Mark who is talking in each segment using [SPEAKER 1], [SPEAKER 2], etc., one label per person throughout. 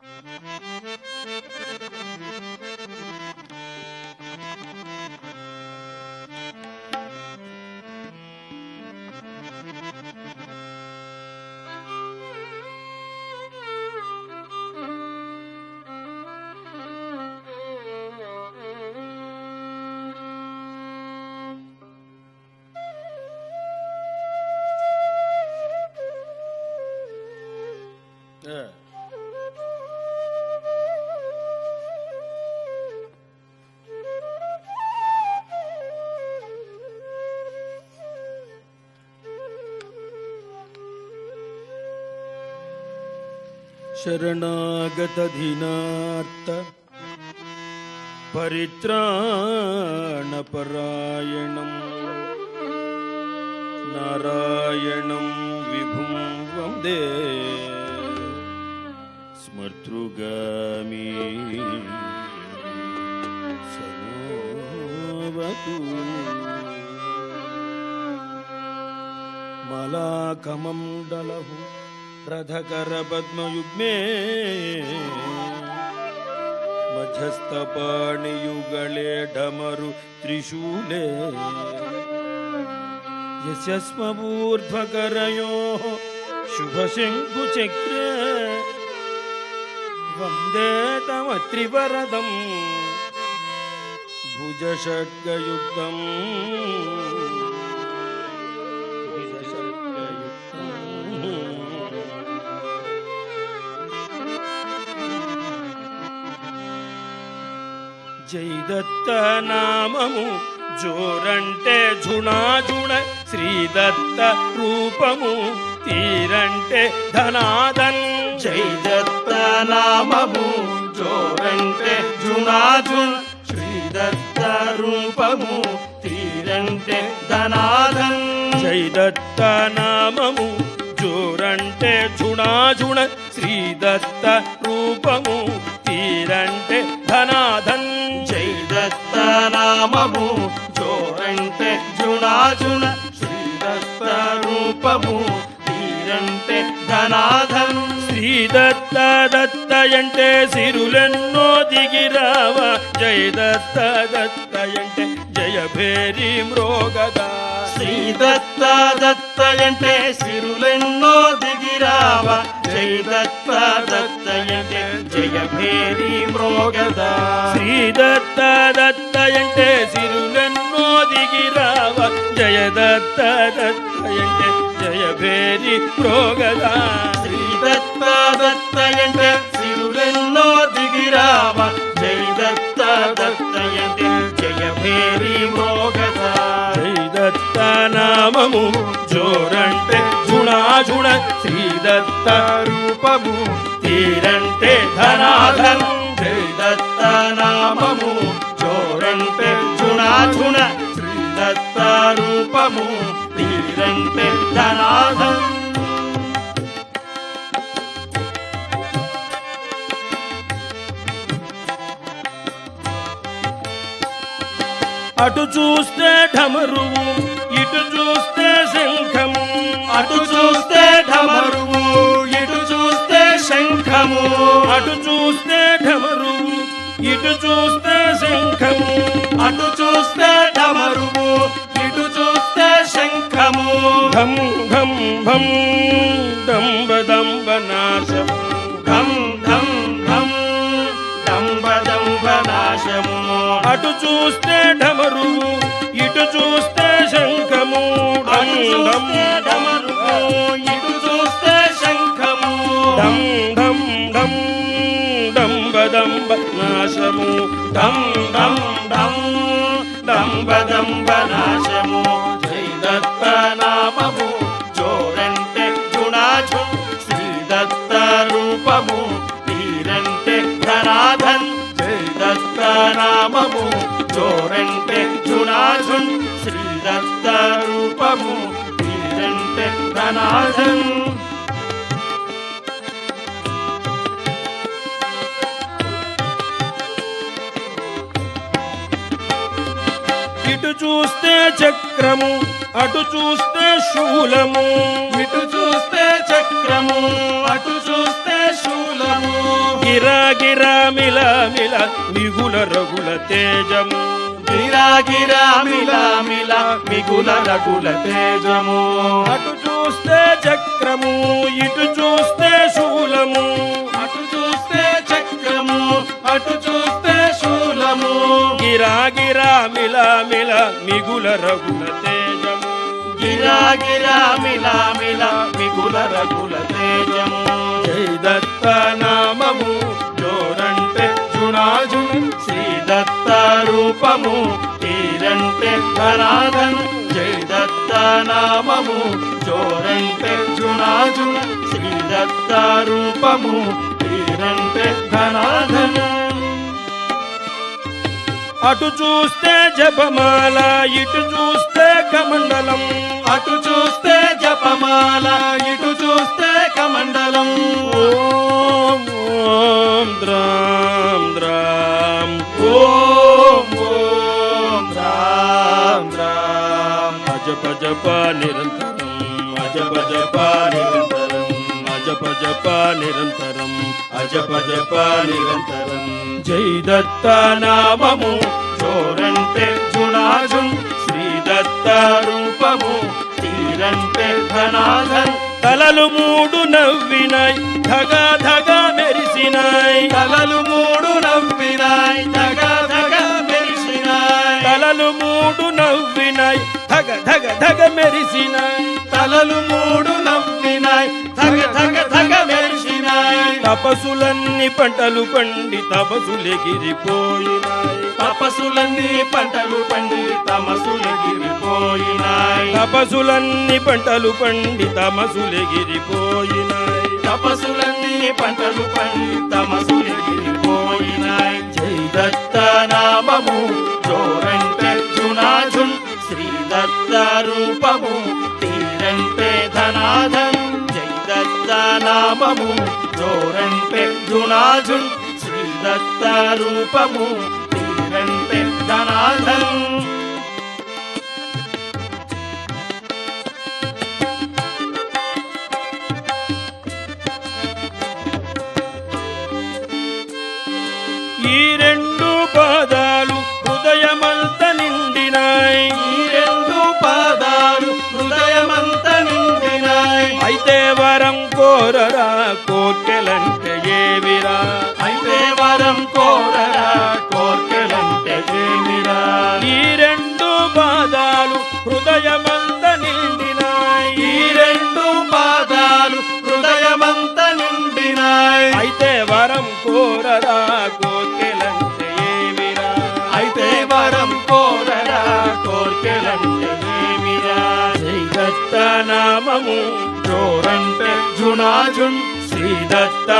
[SPEAKER 1] Thank you. शरणागतधिनार्त परित्राणपरायणम् नारायणं विभुं वन्दे स्मर्तृगामी सरोवतु मलाकमम् दलभुम् रथकरपद्मयुग्मे पद्मयुग्मे ढमरु त्रिशूले यस्य स्म शुभशङ्कुचक्रे वन्दे तव त्रिवरदम् भुजषड्गयुक्तम्। దత్త నామము జోరంటే ఝుణాఝుణ శ్రీదత్త రూపము తీరంటే ధనాదన్
[SPEAKER 2] జై దత్త నామము జోరంటే జునాజున్ శ్రీ దత్త రూపము తీరంటే ధనాదన్
[SPEAKER 1] జై దత్త నామము జోరంటే ఝుణాఝుణ శ్రీదత్త రూపము తీరంటే ధనాధన్
[SPEAKER 2] జునాజున శ్రీ దత్త రూపము తీరంటే ధనాధన్.
[SPEAKER 1] శ్రీదత్త దత్తయంటే సిరులెన్నో దిగిరావ. జయ దత్త దత్తయంటే జయ భేరి మ్రోగదా.
[SPEAKER 2] శ్రీ దత్త దత్త అంటే సిరులెన్నో దిగిరావ. జై దత్త దత్త అంటే జయ భేరి మ్రోగదా.
[SPEAKER 1] శ్రీదత్త దత్తయంటే సిరులెన్నో దత్త దత్తయంటే జయ భేరి మ్రోగదా
[SPEAKER 2] శ్రీ దత్త దత్త అంటే సిరులెన్నో దిగిరావ జై దత్త దత్త అంటే జయ భేరి మ్రోగదా
[SPEAKER 1] జై దత్త నామము జోరంటే ఝుణాఝుణ శ్రీదత్త
[SPEAKER 2] రూపము తీరంటే ధనాధన్. జై దత్త నామము చోరంటే చుణాచుణ దత్తారూపము దత్త రూపము
[SPEAKER 1] అటు చూస్తే ఢమరువు ఇటు చూస్తే శంఖము
[SPEAKER 2] అటు చూస్తే ఢమరువు ఇటు చూస్తే శంఖము.
[SPEAKER 1] అటు చూస్తే ఢమరువు ఇటు చూస్తే శంఖము.
[SPEAKER 2] అటు చూస్తే ఢమరువు ఇటు చూస్తే శంఖము.
[SPEAKER 1] ఘం ఘం భం దంబ దంబ నాశము.
[SPEAKER 2] ఘం ఘం ఘం దంబ దంబ నాశము.
[SPEAKER 1] అటు చూస్తే ఢమరువు ఇటు చూస్తే శంఖము. ఢం
[SPEAKER 2] అటు
[SPEAKER 1] ఢం
[SPEAKER 2] ఢమరువు ఇటు చూస్తే శంఖము.
[SPEAKER 1] ఢం ఢం ఢం డంబ దంబ నాశము.
[SPEAKER 2] ఢం ఢం ఢం దంబదంబనాశము. దంబ దత్త నామము జోరంటే గుణాజు శ్రీ దత్త రూపము వీరంటే ధనాధన్. శ్రీ దత్త నామము జోరంటే గుణాజున్ శ్రీ దత్త రూపము వీరంటే ధనాధన్.
[SPEAKER 1] చూస్తే చక్రము అటు చూస్తే శూలము.
[SPEAKER 2] ఇటు చూస్తే చక్రము అటు చూస్తే శూలము.
[SPEAKER 1] గిరా గిరా మిల మిల మిగుల రఘుల తేజము.
[SPEAKER 2] గిరా గిరా మిలా మిలా మిగుల రఘుల తేజము.
[SPEAKER 1] అటు చూస్తే చక్రము ఇటు చూస్తే శూలము.
[SPEAKER 2] అటు చూస్తే చక్రము అటు చూస్తే శూలము
[SPEAKER 1] గిరా గిరా మిల మిల మిగుల రఘుల తేజము.
[SPEAKER 2] గిరా గిరా మిలా మిలా మిగుల రఘుల తేజము.
[SPEAKER 1] జై దత్త నామము
[SPEAKER 2] జోరంటే జుణాజున్ శ్రీ దత్త రూపము తీరంటే ధనాధన్. జై దత్త నామము జోరంటే జుణాజున్ శ్రీ దత్త రూపము తీరంటే ధనాధన్.
[SPEAKER 1] అటు చూస్తే జపమాల ఇటు చూస్తే కమండలం.
[SPEAKER 2] అటు చూస్తే జపమాల ఇటు చూస్తే కమండలం.
[SPEAKER 1] ఓం ఓం ద్రాం ద్రాం.
[SPEAKER 2] ఓం ఓం రామ్ రామ్
[SPEAKER 1] అజప జప నిరంతరం అజప జప నిరంతరం. అజప జప నిరంతరం
[SPEAKER 2] అజప జప నిరంతరం.
[SPEAKER 1] జై దత్త నామము
[SPEAKER 2] చోరంటే జుణాజున్ శ్రీ దత్త రూపము తీరంటే ధనాధన్.
[SPEAKER 1] తలలు మూడు నవ్వినాయ్ ధగా ధగా మెరిసినాయ్.
[SPEAKER 2] కలలు మూడు నవ్వినాయ్ ధగా ధగా మెరిసినాయ్.
[SPEAKER 1] తలలు మూడు నవ్వినాయ్ ధగ ధగ ధగ మెరిసినాయ్. తపసులన్నీ పంటలు పండి తపసులెగిరిపోయినాయి
[SPEAKER 2] తపసులన్నీ పంటలు పండి తమసులెగిరిపోయినాయి.
[SPEAKER 1] తపసులన్నీ పంటలు పండి తమసులెగిరిపోయినాయి.
[SPEAKER 2] తపసులన్నీ పంటలు పండి తమసులెగిరిపోయినాయి రూపము. జోరంటే జునాజున్ శ్రీ దత్త రూపము తీరంటే ధనాథన్
[SPEAKER 1] ఈ రెండు పాదాలు కోర్కెలంటే ఏవిరా
[SPEAKER 2] అయితే వరం కోరరా కోర్కెలంటే ఏమిరా?
[SPEAKER 1] ఈ రెండు పాదాలు హృదయమంత నిండినాయి.
[SPEAKER 2] ఈ రెండు పాదాలు హృదయమంత నిండినాయి.
[SPEAKER 1] అయితే వరం కోరరా కోర్కెలంటే ఏవిరా
[SPEAKER 2] అయితే వరం కోరరా కోర్కెలంటే ఏమిరా?
[SPEAKER 1] దత్త నామము
[SPEAKER 2] జోరంటే జునాజున్ శ్రీ దత్త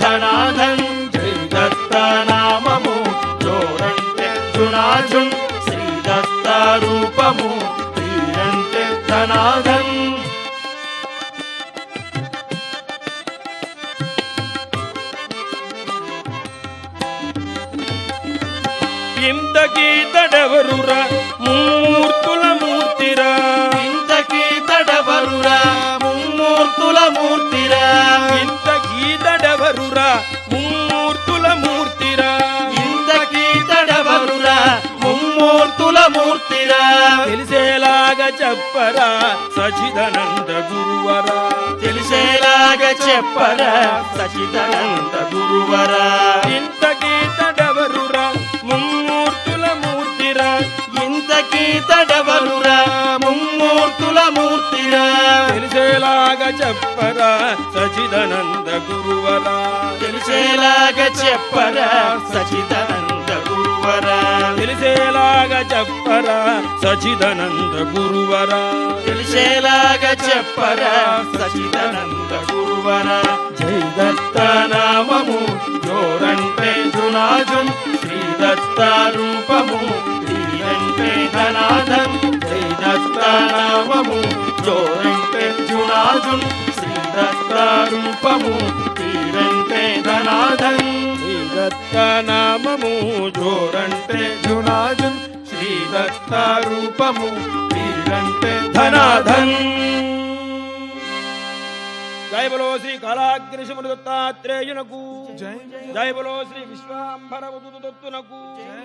[SPEAKER 2] ధనాధన్ జై దత్త నామము జోరంటే జునాజున్ శ్రీ దత్త రూపము ధనాధన్
[SPEAKER 1] ఇంతకీ తడవరురా మూర్తుల మూర్తిరా.
[SPEAKER 2] ఇంతకీ తడవరురా మూర్తిరా.
[SPEAKER 1] ఇంతకీ తడవరురా మూర్తుల మూర్తిరా.
[SPEAKER 2] ఇంతకీ తడవరురా ముమ్మూర్తుల మూర్తిరా.
[SPEAKER 1] తెలిసేలాగా చెప్పరా సచిదనంద గురువరా.
[SPEAKER 2] తెలిసేలాగా చెప్పరా సచిదానంద గురువరా.
[SPEAKER 1] ఇంతకీ తడవరురా ముమ్మూర్తుల మూర్తిరా
[SPEAKER 2] ఇంతకీ తడవరురా ముమ్మూర్తుల మూర్తిరా
[SPEAKER 1] తెలిసేలాగా చెప్పరా సచిదనంద గురువరా.
[SPEAKER 2] తెలిసేలాగా చెప్పరా సచిదానంద గురువరా.
[SPEAKER 1] తెలిసేలాగా చెప్పరా సచిదనంద గురువరా.
[SPEAKER 2] తెలిసేలాగా చెప్పరా సచిదానంద గురువరా. జై దత్త రూపము తీరంటే ధనాధన్.
[SPEAKER 1] శ్రీ దత్త నామము
[SPEAKER 2] జోరంటే జునాజున్. శ్రీ దత్త రూపము తీరంటే
[SPEAKER 1] ధనాధన్.
[SPEAKER 2] ధనాధన్
[SPEAKER 1] జై బలో శ్రీ కాళాగ్నిశముని దత్తాత్రేయునకు జై బలో శ్రీ విశ్వాంబర దత్తునకు
[SPEAKER 2] జై